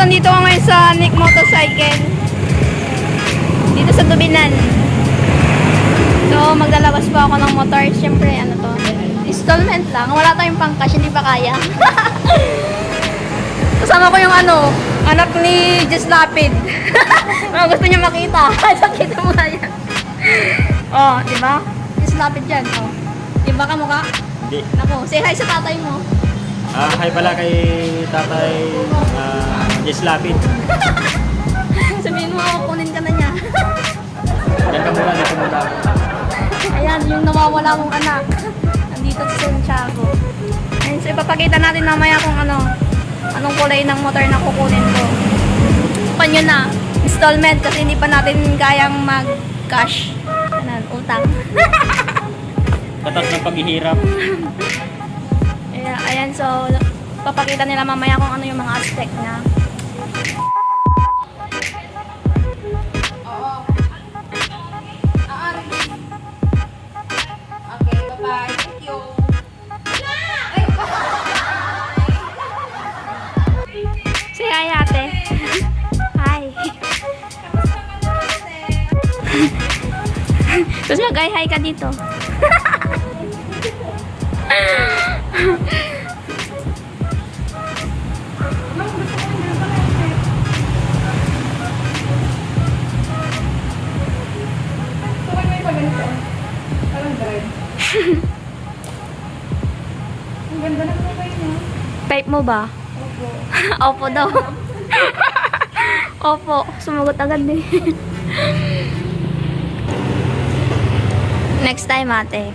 Nandito ako ngayon sa Nick Motorcycle. Dito sa Tubinan. So, maglalabas pa ako ng motor. Siyempre, ano to? Installment lang. Wala tayong pang-cash, hindi pa kaya. Kasama ko yung ano, anak ni Jess Lapid. Mga gusto niya makita. Nakita mo nga yan. oh, di ba? Jess Lapid yan. Oh. Di ba kamukha? Hindi. Naku, say hi sa tatay mo. Ah, hi pala kay tatay uh, Jess Lapid. Sabihin mo, kunin ka na niya. Yan ka muna, dito muna. Ayan, yung nawawala mong anak. Nandito sa Santiago. Ayun, so ipapakita natin mamaya kung ano, anong kulay ng motor na kukunin ko. Panyo na, installment kasi hindi pa natin kayang mag-cash. Ayan, utang. Katat ng paghihirap. Ayan, ayan, so papakita nila mamaya kung ano yung mga aspect niya. Tapos mag-hi ka dito. Ang ganda ng tukoy niya. Pipe mo ba? Opo. Opo daw. Opo. Sumagot agad eh. Next time, ate.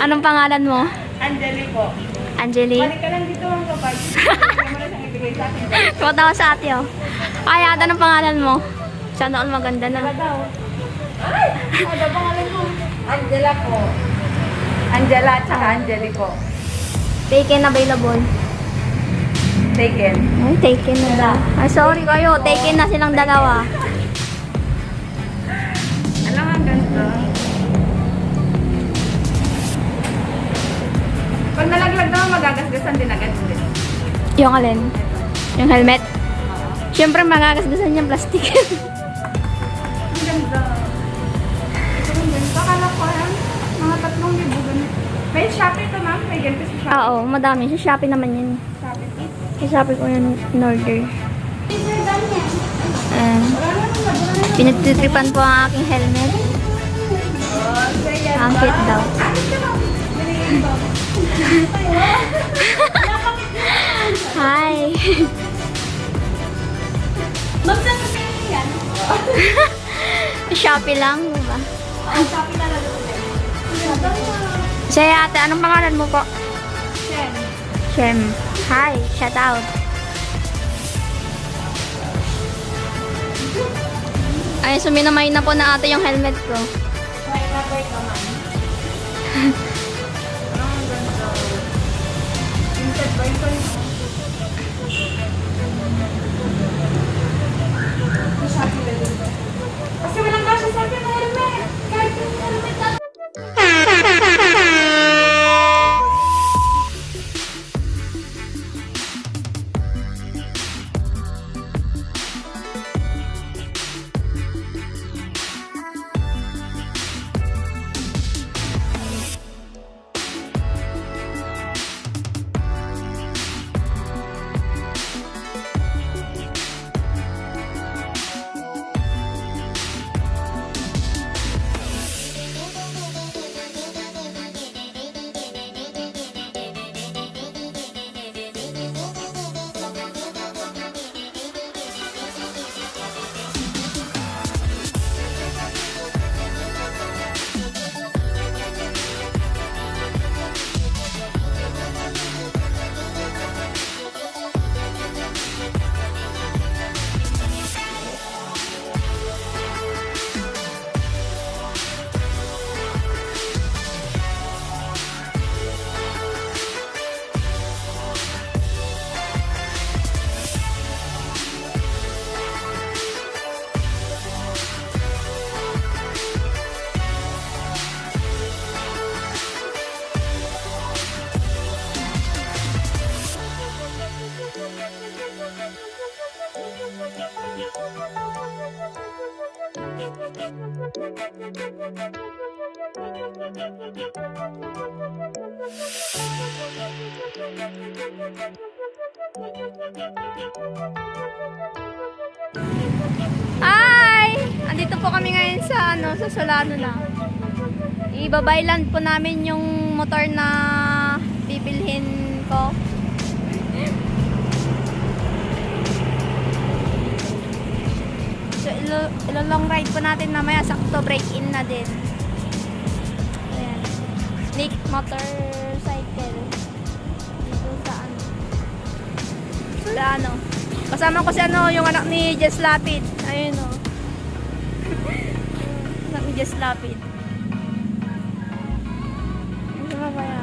Anong pangalan mo? Angeli po. Angeli? Balik ka lang dito ang kapag. Siyang ibigay sa ate, oh. Ay, ate, anong pangalan mo? Sana all maganda na. daw. Ay! Ano pangalan mo? Angela po. Angela at saka Angeli po. Taken available. Taken. Ay, taken na daw. Ay, sorry kayo. Taken na silang dalawa. Yung alin? Yung helmet? Siyempre, magagasgasan yung plastic. Ang ganda. Ito ang ganda. Akala ko yan. Mga tatlong libo ganito. May Shopee to ma'am. May ganito sa Shopee. Oo, madami. Sa Shopee naman yun. Shopee. Sa Shopee ko yun in order. Ayan. Wala naman na. Wala naman. Pinagtitripan po ang aking helmet. Ang cute daw. Hi! Kasi yan? Shopee lang, di ba? Oh, Shopee na lang. Saya ate, anong pangalan mo po? Shen. Shem. Hi, shout out. Ay, suminamay na po na ate yung helmet ko. May cover ka ma'am. Ang ganda. Tinted ba Hi! Andito po kami ngayon sa ano, sa Solano na. Ibabaylan po namin yung motor na bibilhin ko. So, ilo, ilo long ride po natin mamaya sakto break in na din. Ayan. Nick Motorcycle. Dito sa ano. Solano. Kasama ko si ano, yung anak ni Jess Lapid. Ayun o. anak ni Jess Lapid. Ano ba kaya?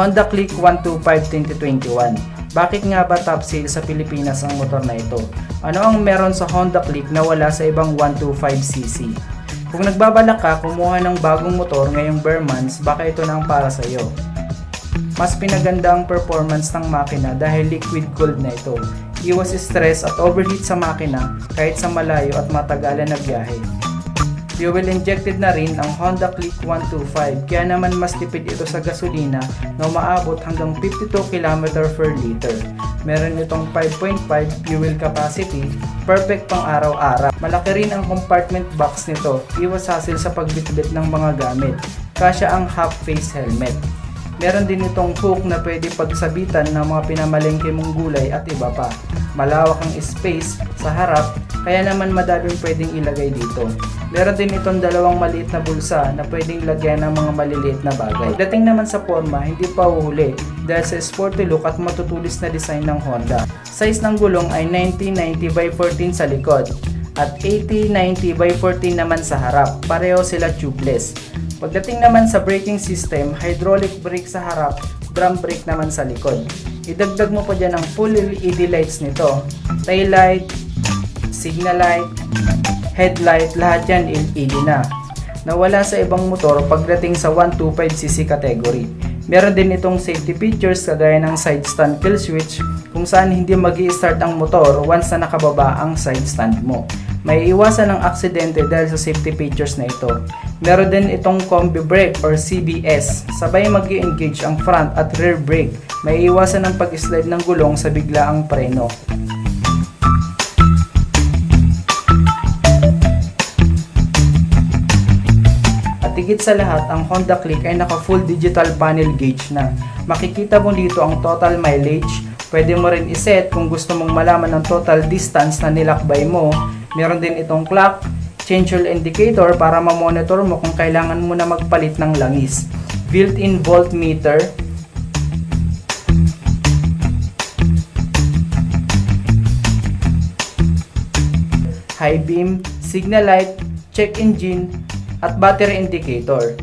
Honda Click 125 2021. Bakit nga ba top sale sa Pilipinas ang motor na ito? Ano ang meron sa Honda Click na wala sa ibang 125cc? Kung nagbabalak ka kumuha ng bagong motor ngayong bare months, baka ito na ang para sa iyo. Mas pinaganda ang performance ng makina dahil liquid cooled na ito. Iwas stress at overheat sa makina kahit sa malayo at matagalan na biyahe. Fuel injected na rin ang Honda Click 125 kaya naman mas tipid ito sa gasolina na umaabot hanggang 52 km per liter. Meron itong 5.5 fuel capacity, perfect pang araw-araw. Malaki rin ang compartment box nito, iwas hassle sa pagbitbit ng mga gamit. Kasya ang half face helmet. Meron din itong hook na pwede pagsabitan ng mga pinamalengke mong gulay at iba pa. Malawak ang space sa harap, kaya naman madaming pwedeng ilagay dito. Meron din itong dalawang maliit na bulsa na pwedeng lagyan ng mga maliliit na bagay. Dating naman sa forma, hindi pa uhuli dahil sa sporty look at matutulis na design ng Honda. Size ng gulong ay 90-90 by 14 sa likod at 80-90 by 14 naman sa harap. Pareho sila tubeless. Pagdating naman sa braking system, hydraulic brake sa harap, drum brake naman sa likod. Idagdag mo pa dyan ang full LED lights nito. Tail light, signal light, headlight, lahat yan LED na. Nawala sa ibang motor pagdating sa 125cc category. Meron din itong safety features kagaya ng side stand kill switch kung saan hindi mag start ang motor once na nakababa ang side stand mo. May iwasan ng aksidente dahil sa safety features na ito. Meron din itong combi brake or CBS. Sabay mag engage ang front at rear brake. May iwasan ng pag-slide ng gulong sa biglaang preno. Higit sa lahat, ang Honda Click ay naka full digital panel gauge na. Makikita mo dito ang total mileage. Pwede mo rin iset kung gusto mong malaman ang total distance na nilakbay mo. Meron din itong clock, change oil indicator para ma-monitor mo kung kailangan mo na magpalit ng langis. Built-in voltmeter, high beam, signal light, check engine, at battery indicator.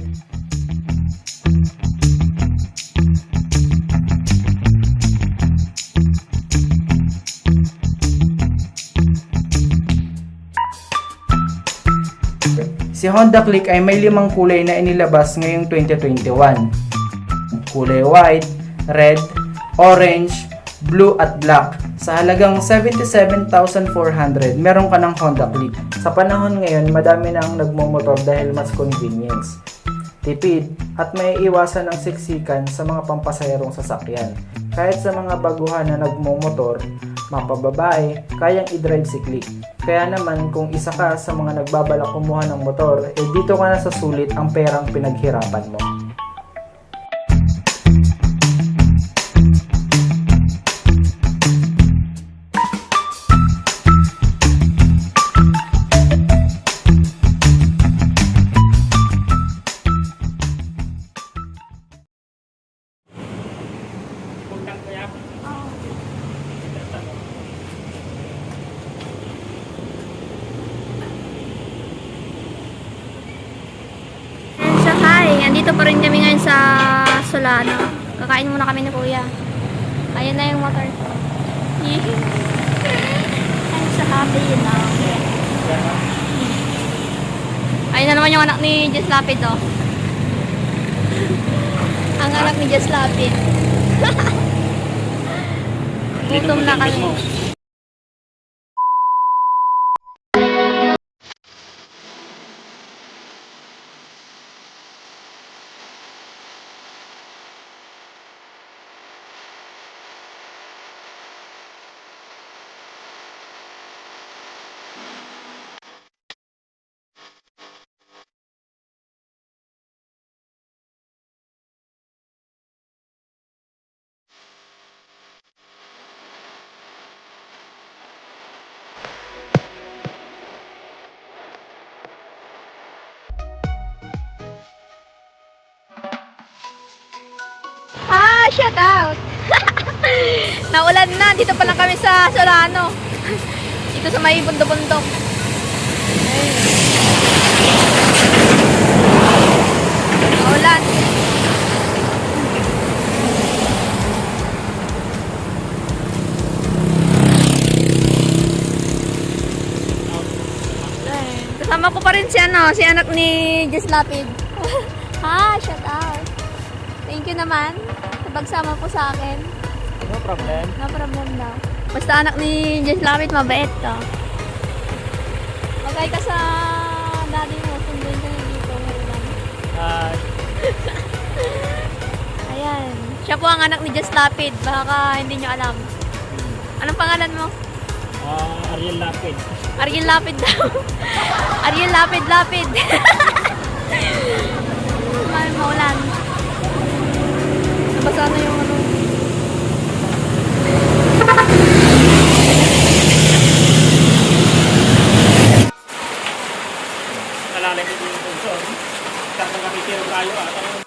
Si Honda Click ay may limang kulay na inilabas ngayong 2021. Kulay white, red, orange, blue at black. Sa halagang 77,400, meron ka ng Honda Click. Sa panahon ngayon, madami na ang nagmumotor dahil mas convenience, tipid, at may iwasan ng siksikan sa mga pampasayarong sasakyan. Kahit sa mga baguhan na nagmumotor, mapababae, kayang i-drive si Click. Kaya naman kung isa ka sa mga nagbabalak kumuha ng motor, eh dito ka na sa sulit ang perang pinaghirapan mo. Hi. Andito pa rin kami ngayon sa Solano. Kakain muna kami ni Kuya. Ayan na yung motor ko. Ayan siya, happy yun lang. Ayun na naman yung anak ni Jess Lapid, oh. Ang anak ni Jess Lapid. Gutom na kami. Ah, shout out! Naulan na. Dito pa lang kami sa Solano. Dito sa may bundok-bundok. Naulan. Kasama ko pa rin si ano, si anak ni Jess Lapid. ha, shout out. Thank you naman pagsama po sa akin. No problem. No problem daw. Basta anak ni Jess Lapid, mabait to. Magay ka sa daddy mo, sunduin ka dito. Ah, Ayan. Siya po ang anak ni Jess Lapid. Baka hindi nyo alam. Anong pangalan mo? ah, Ariel Lapid. Ariel Lapid daw. Ariel Lapid Lapid. Mahal maulan. Nabasa na yung ano. Nalalim ko yung punso. Tapos nakikiro tayo ah.